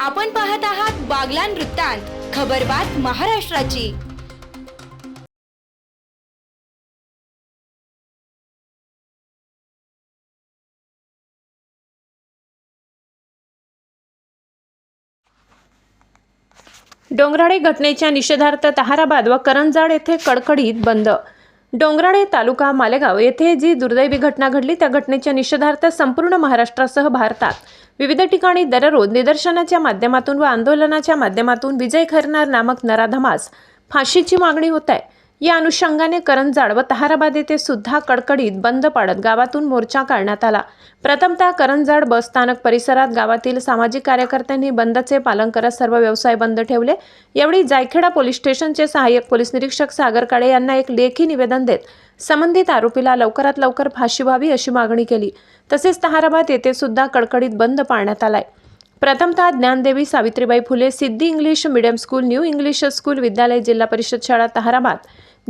आपण पाहत आहात बागलान वृत्तांत खबरबात महाराष्ट्राची. डोंगराळे घटनेच्या निषेधार्थ ताहाराबाद व करंजाड येथे कडकडीत बंद डोंगराळे तालुका मालेगाव येथे जी दुर्दैवी घटना घडली त्या घटनेच्या निषेधार्थ संपूर्ण महाराष्ट्रासह भारतात. विविध ठिकाणी दररोज निदर्शनाच्या माध्यमातून व आंदोलनाच्या माध्यमातून विजय खरणार नामक नराधमास फाशीची मागणी होत आहे. या अनुषंगाने करंजाड व ताहाराबाद येथे सुद्धा कडकडीत बंद पाडत गावातून मोर्चा काढण्यात आला. प्रथमतः करंजाड बस स्थानक परिसरात गावातील सामाजिक कार्यकर्त्यांनी बंदचे पालन करत सर्व व्यवसाय बंद ठेवले. यावेळी जायखेडा पोलीस स्टेशनचे सहाय्यक पोलीस निरीक्षक सागर काळे यांना एक लेखी निवेदन देत संबंधित आरोपीला लवकरात लवकर फाशी व्हावी अशी मागणी केली. तसेच ताहाराबाद येथे सुद्धा कडकडीत बंद पाळण्यात आलाय. प्रथमतः Gyandevi Savitribai Phule Siddhi English medium school new English school विद्यालय जिल्हा परिषद शाळा ताहराबाद.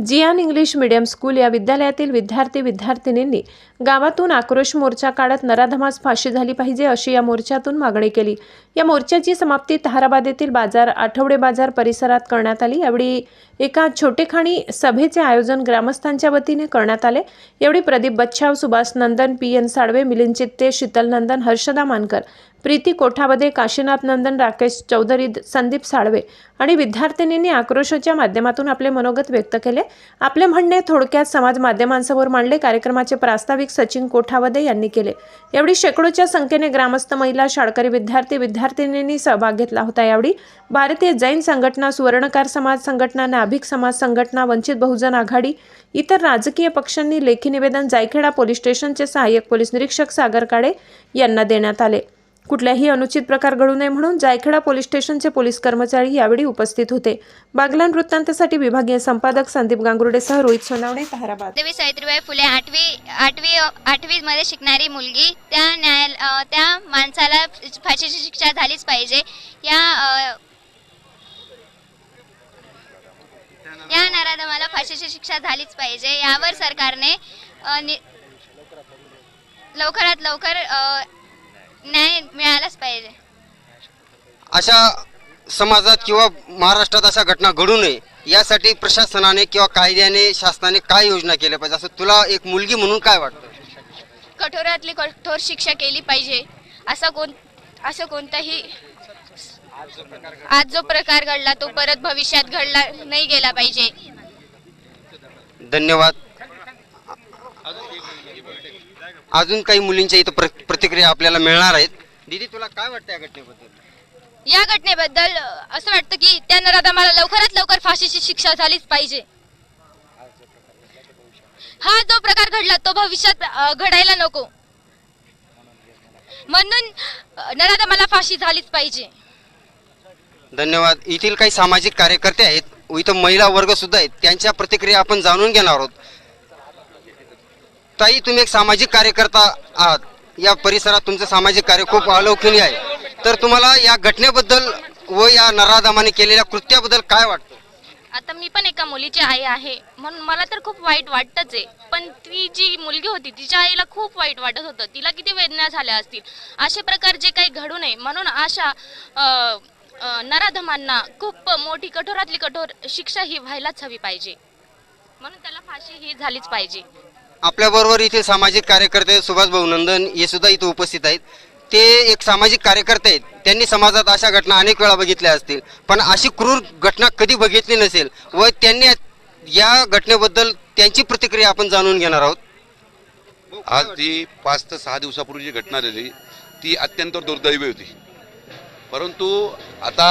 जियान इंग्लिश मिडियम स्कूल या विद्यालयातील विद्यार्थी विद्यार्थिनींनी गावातून आक्रोश मोर्चा काढत नराधमास फाशी झाली पाहिजे अशी या मोर्चातून मागणी केली. या मोर्चाची समाप्ती ताहराबाद येथील बाजार आठवडे बाजार परिसरात करण्यात आली. यावेळी एका छोटेखाणी सभेचे आयोजन ग्रामस्थांच्या वतीने करण्यात आले. यावेळी प्रदीप बच्छाव सुभाष नंदन पी एन साळवे मिलिंद चित्ते शीतल नंदन हर्षदा मानकर प्रीती कोठावदे काशीनाथ नंदन राकेश चौधरी संदीप साळवे आणि विद्यार्थिनींनी आक्रोशाच्या माध्यमातून आपले मनोगत व्यक्त केले. आपले म्हणणे थोडक्यात समाज माध्यमांसमोर मांडले. कार्यक्रमाचे प्रास्ताविक सचिन कोठावदे यांनी केले. यावेळी शेकडोच्या संख्येने ग्रामस्थ महिला शाळकरी विद्यार्थी विद्यार्थिनींनी सहभाग घेतला होता यावेळी. भारतीय जैन संघटना सुवर्णकार समाज संघटना नाभिक समाज संघटना वंचित बहुजन आघाडी इतर राजकीय पक्षांनी लेखी निवेदन जायखेडा पोलीस स्टेशनचे सहाय्यक पोलीस निरीक्षक सागर काळे यांना देण्यात आले. कुठल्याही अनुचित प्रकार घडू नये म्हणून जायखेडा पोलीस स्टेशनचे पोलीस कर्मचारी यावेळी उपस्थित होते. बागलान वृत्तांतसाठी विभागीय संपादक संदीप गांगुर्डेसह रोहित सोनावणे ताहराबाद. देवी सावित्रीबाई फुले आठवी आठवी आठवी मध्ये शिकणारी मुलगी त्या न्यायाल अ, त्या माणसाला फाशीची शिक्षा झालीच पाहिजे. या या नराधमाला फाशीची शिक्षा झालीच पाहिजे. यावर सरकारने लवकरात लवकर न्याय मिळालाच पाहिजे. अशा समाजात किंवा महाराष्ट्रात अशा घटना घडू नये यासाठी प्रशासनाने किंवा कायद्याने शासनाने काय योजना केल्या पाहिजे? असं तुला एक मुलगी म्हणून काय वाटतं? कठोरातली कठोर शिक्षा केली पाहिजे. असं कोण असं कोणताही आज जो प्रकार घडला तो परत भविष्यात घडला नाही गेला पाहिजे. धन्यवाद. अजून काही मुलींच्या इथं प्र प्रतिक्रिया आपल्याला मिळणार आहेत. दीदी तुला काय वाटतं या घटनेबद्दल? या घटनेबद्दल असं वाटतं की त्या नराधमाला लवकरात लवकर फाशीची शिक्षा झालीच पाहिजे. हा जो प्रकार घडला तो भविष्यात अ, घडायला नको. म्हणून अ, मला फाशी झालीच पाहिजे. धन्यवाद. येथील काही सामाजिक कार्यकर्ते आहेत व इथं महिला वर्ग सुद्धा आहेत त्यांच्या प्रतिक्रिया आपण जाणून घेणार आहोत. ताई तुम्ही एक सामाजिक कार्यकर्ता आहात. या परिसरात तुमचं सामाजिक कार्य खूप अलोकनीय आहे. तर तुम्हाला या घटनेबद्दल व या नराधामाने केलेल्या कृत्याबद्दल काय वाटतं? आता मी पण एका मुलीची आई आहे. म्हणून मला तर खूप वाईट वाटतच आहे. पण ती जी मुलगी होती तिच्या आईला खूप वाईट वाटत होतं. तिला किती वेदना झाल्या असतील. असे प्रकार जे काही घडू नये म्हणून अशा अ, अ, नराधमांना खूप मोठी कठोरातली कठोर शिक्षा ही व्हायलाच हवी पाहिजे. म्हणून त्याला फाशी ही झालीच पाहिजे. आपल्याबरोबर इथे सामाजिक कार्यकर्ते सुभाष भाऊ नंदन हे सुद्धा इथे उपस्थित आहेत. ते एक सामाजिक कार्यकर्ते आहेत. त्यांनी समाजात अशा घटना अनेक वेळा बघितल्या असतील. पण अशी क्रूर घटना कधी बघितली नसेल व त्यांनी या घटनेबद्दल त्यांची प्रतिक्रिया आपण जाणून घेणार आहोत. आज ती पाच ते सहा दिवसापूर्वी जी घटना झाली ती अत्यंत दुर्दैवी होती. परंतु आता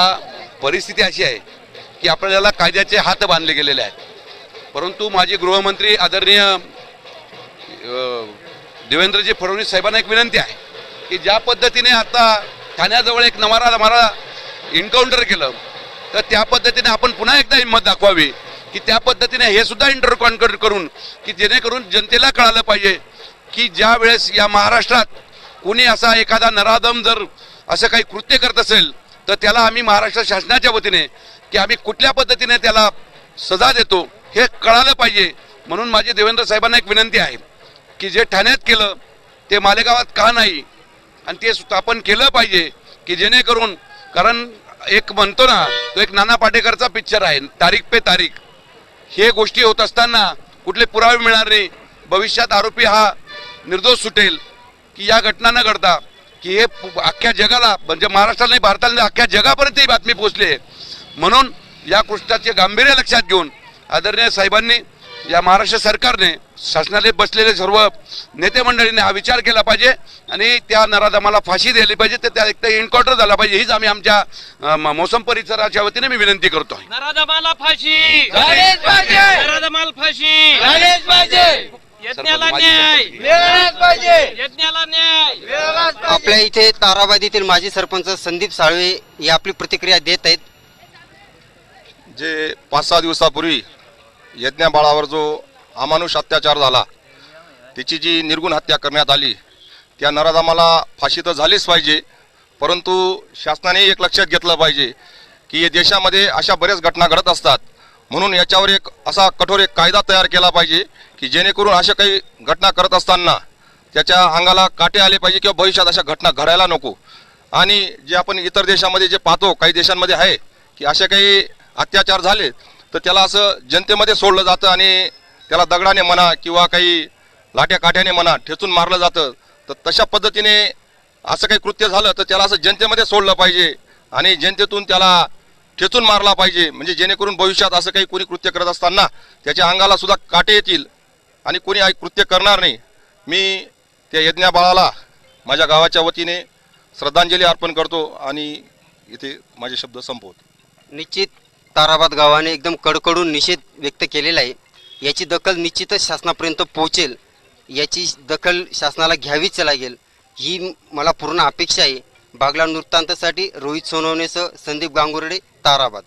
परिस्थिती अशी आहे की आपल्याला कायद्याचे हात बांधले गेलेले आहेत. परंतु माजी गृहमंत्री आदरणीय देवेंद्रजी फडणवीस साहेबांना एक विनंती आहे. की ज्या पद्धतीने आता ठाण्याजवळ एक नवारा मारा एन्काउंटर केलं तर त्या पद्धतीने आपण पुन्हा एकदा हिंमत दाखवावी की त्या पद्धतीने हे सुद्धा इंटर करून की जेणेकरून जनतेला कळालं पाहिजे की ज्या वेळेस या महाराष्ट्रात कुणी असा एखादा नराधम जर असं काही कृत्य करत असेल तर त्याला आम्ही महाराष्ट्र शासनाच्या वतीने की आम्ही कुठल्या पद्धतीने त्याला सजा देतो हे कळालं पाहिजे. म्हणून माझी देवेंद्र साहेबांना एक विनंती आहे की जे ठाण्यात केलं ते मालेगावात का नाही आणि ते स्थापन केलं पाहिजे की जेणेकरून कारण एक म्हणतो ना तो एक नाना पाटेकरचा पिक्चर आहे तारीख पे तारीख. हे गोष्टी होत असताना कुठले पुरावे मिळणार नाही. भविष्यात आरोपी हा निर्दोष सुटेल की या घटना न घडता की हे अख्ख्या जगाला म्हणजे महाराष्ट्राला नाही भारताला नाही, अख्ख्या जगापर्यंत ही बातमी पोहोचली आहे. म्हणून या कृष्णाचे गांभीर्य लक्षात घेऊन आदरणीय साहेबांनी या महाराष्ट्र सरकारने शासनाने बसलेले सर्व नेते मंडळीने हा विचार केला पाहिजे आणि त्या नराधमाला फाशी द्यायला पाहिजे तर त्या एक तर एन्काउंटर झाला पाहिजे. हीच आम्ही आमच्या मोसम परिसराच्या वतीने मी विनंती करतो आहे नराधमाला फाशी! नराधमाला फाशी! यज्ञाला न्याय! यज्ञाला न्याय! आपल्या इथे ताराबाद येथील माजी सरपंच संदीप साळवे ही आपली प्रतिक्रिया देत आहेत. जे पाच सहा दिवसापूर्वी यज्ञा बाळावर जो अमानुष अत्याचार झाला. त्याची जी निर्गुण हत्या करण्यात आली त्या नराधामाला फाशी तर झालीच पाहिजे परंतु शासनाने एक लक्षात घेतलं पाहिजे की या देशामध्ये अशा बऱ्याच घटना घडत असतात. म्हणून याच्यावर एक असा कठोर एक कायदा तयार केला पाहिजे की जेणेकरून अशा काही घटना करत असताना त्याच्या अंगाला काटे आले पाहिजे किंवा भविष्यात अशा घटना घडायला नको. आणि जे आपण इतर देशामध्ये जे पाहतो काही देशांमध्ये आहे की असे काही अत्याचार झाले तर त्याला असं जनतेमध्ये सोडलं जातं आणि त्याला दगडाने म्हणा किंवा काही लाट्या काठ्याने म्हणा ठेचून मारलं जातं. तर तशा पद्धतीने असं काही कृत्य झालं तर त्याला असं जनतेमध्ये सोडलं पाहिजे आणि जनतेतून त्याला ठेचून मारला पाहिजे. म्हणजे जेणेकरून भविष्यात असं काही कोणी कृत्य करत असताना त्याच्या अंगाला सुद्धा काटे येतील आणि कोणी आई कृत्य करणार नाही. मी त्या यज्ञा बाळाला माझ्या गावाच्या वतीने श्रद्धांजली अर्पण करतो आणि इथे माझे शब्द संपवतो. निश्चित ताराबाद गावाने एकदम कडकडून निषेध व्यक्त केलेला आहे. याची दखल निश्चितच शासनापर्यंत पोहोचेल. याची दखल शासनाला घ्यावीच लागेल. ही मला पूर्ण अपेक्षा आहे. बागला वृत्तांतासाठी रोहित सोनवणेसह संदीप गांगुर्डे ताराबाद.